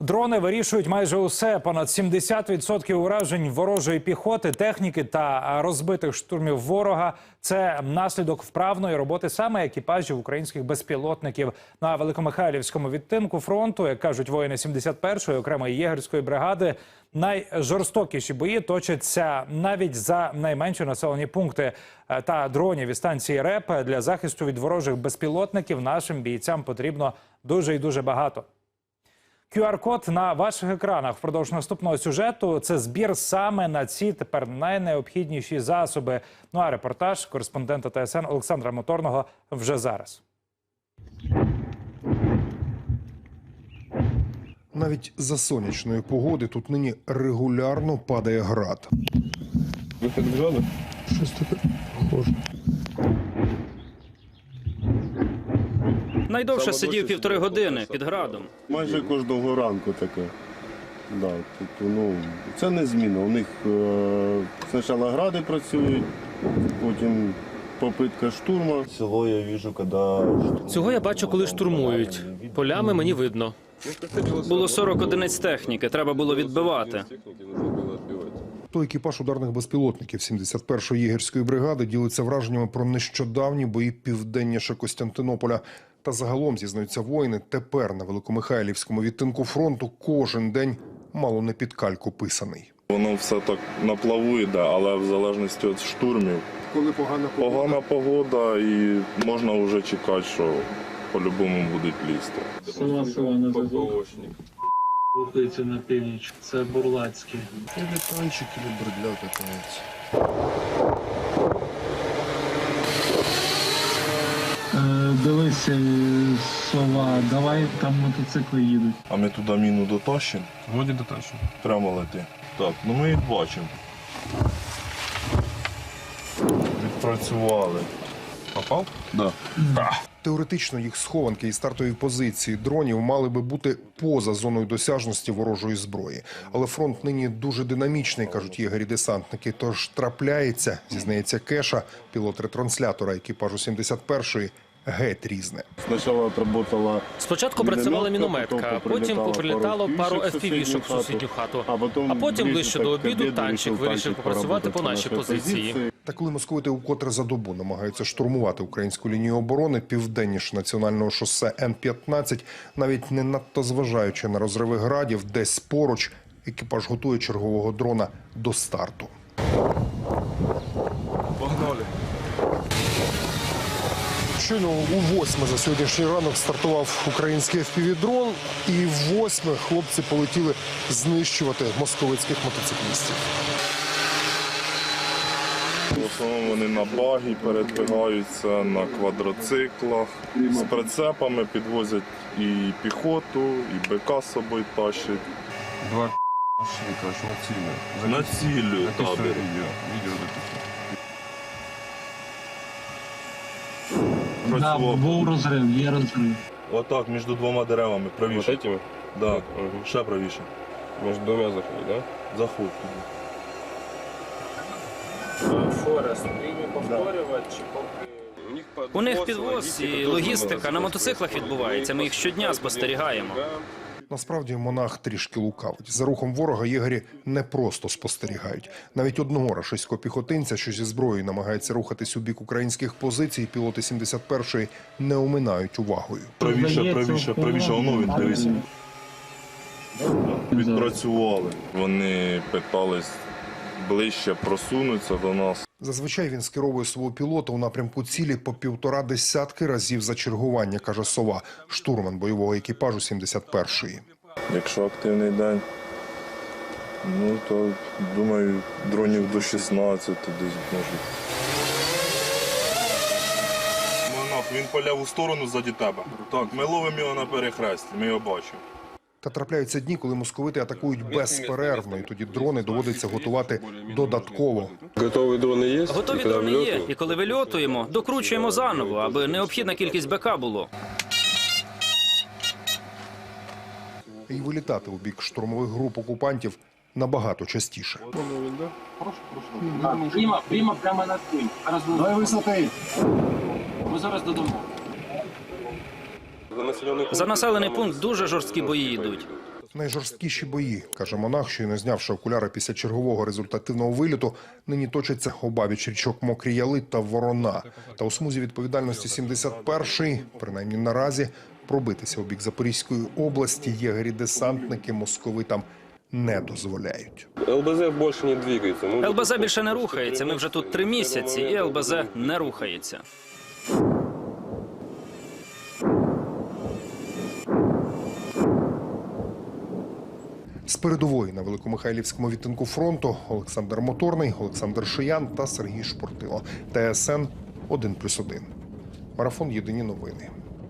Дрони вирішують майже усе. Понад 70% уражень ворожої піхоти, техніки та розбитих штурмів ворога. Це наслідок вправної роботи саме екіпажів українських безпілотників на великомихайлівському відтинку фронту, як кажуть воїни 71-ї окремої єгерської бригади. Найжорстокіші бої точаться навіть за найменші населені пункти Е, та дронів і станції РЕП для захисту від ворожих безпілотників. Нашим бійцям потрібно дуже і дуже багато. QR-код на ваших екранах впродовж наступного сюжету це збір саме на ці тепер найнеобхідніші засоби. Ну а репортаж кореспондента ТСН Олександра Моторного вже зараз. Навіть за сонячної погоди тут нині регулярно падає град. Вихід граду? Щось таке похоже. Найдовше сидів півтори години під градом. Майже кожного ранку таке. Да, тобто, ну, це не зміна. У них е, спочатку гради працюють, потім попитка штурму. Цього я бачу, коли Цього я бачу, коли штурмують. Полями мені видно. Було 40 одиниць техніки, треба було відбивати. То екіпаж ударних безпілотників 71-ї єгерської бригади ділиться враженнями про нещодавні бої південніше Костянтинополя. Та загалом зізнаються воїни. Тепер на великомихайлівському відтинку фронту кожен день мало не під кальку писаний. Воно все так на плаву йде, але в залежності від штурмів. Коли погана Погана погода і можна вже чекати, що по-любому будуть лізти. Рухається на північ. Це Бурлацький. танчики бредля катаються. Е, дивися, е, сова, давай там мотоцикли їдуть. А ми туди міну дотащимо, Воді дотачу. прямо лети. Так, ну ми їх бачимо. Відпрацювали. Попав? Да. Теоретично їх схованки і стартові позиції дронів мали би бути поза зоною досяжності ворожої зброї. Але фронт нині дуже динамічний, кажуть єгері-десантники. Тож трапляється, зізнається Кеша, пілот ретранслятора екіпажу 71-ї, геть різне. Спочатку працювала мінометка, потім поприлітало пару FPV-шок в сусідню хату. А потім, А потім ближче до обіду танчик вирішив попрацювати по нашій позиції. Та коли московити укотре за добу намагаються штурмувати українську лінію оборони південніше національного шосе Н-15, навіть не надто зважаючи на розриви градів, десь поруч екіпаж готує чергового дрона до старту. Щойно у восьме за сьогоднішній ранок стартував український FPV-дрон, і в восьме хлопці полетіли знищувати московицьких мотоциклістів. В основному вони на багі передвигаються на квадроциклах. З прицепами підвозять і піхоту, і БК з собою тащать. Два машини, коротше, на цілі. Націлюють табір. відео. Відео Да, Працював. був розрив, є розрив. Отак, між двома деревами, правіше. Вот этими? Да. Ще правіше. Може, двома заходить, да? Заходь туди. У них підвоз і логістика на мотоциклах відбувається. Ми їх щодня спостерігаємо. Насправді монах трішки лукавить. За рухом ворога єгері не просто спостерігають. Навіть одного рашистського піхотинця, що зі зброєю намагається рухатись у бік українських позицій, пілоти 71-ї не оминають увагою. Правіше, правіше, правіше, воно він дивися. Відпрацювали. Вони питались ближче просунутися до нас. Зазвичай він скеровує свого пілота у напрямку цілі по півтора десятки разів за чергування, каже сова, штурман бойового екіпажу 71-ї. Якщо активний день, ну то думаю, дронів до 16 десь можуть. Монах, він по ляву сторону ззаді тебе. Так, ми ловимо його на перехресті, ми його бачимо. Та трапляються дні, коли московити атакують безперервно, і тоді дрони доводиться готувати додатково. Готові дрони є? Готові дрони є, і коли вильотуємо, докручуємо заново, аби необхідна кількість БК було. І вилітати у бік штурмових груп окупантів набагато частіше. Прямо, прямо прямо над тим. Ми зараз додому. За населений пункт дуже жорсткі бої йдуть. Найжорсткіші бої, каже монах, що й не знявши окуляри після чергового результативного виліту, нині точаться обабіч річок Мокрі Яли та Ворона. Та у смузі відповідальності 71-й, принаймні наразі, пробитися у бік Запорізької області єгері-десантники московитам не дозволяють. ЛБЗ больше не двигается. Мы ЛБЗ більше не рухається. Ми вже тут три місяці, і ЛБЗ не рухається. Передової на Великомихайлівському відтинку фронту Олександр Моторний, Олександр Шиян та Сергій Шпортило. ТСН 1+,1. Марафон Єдині новини.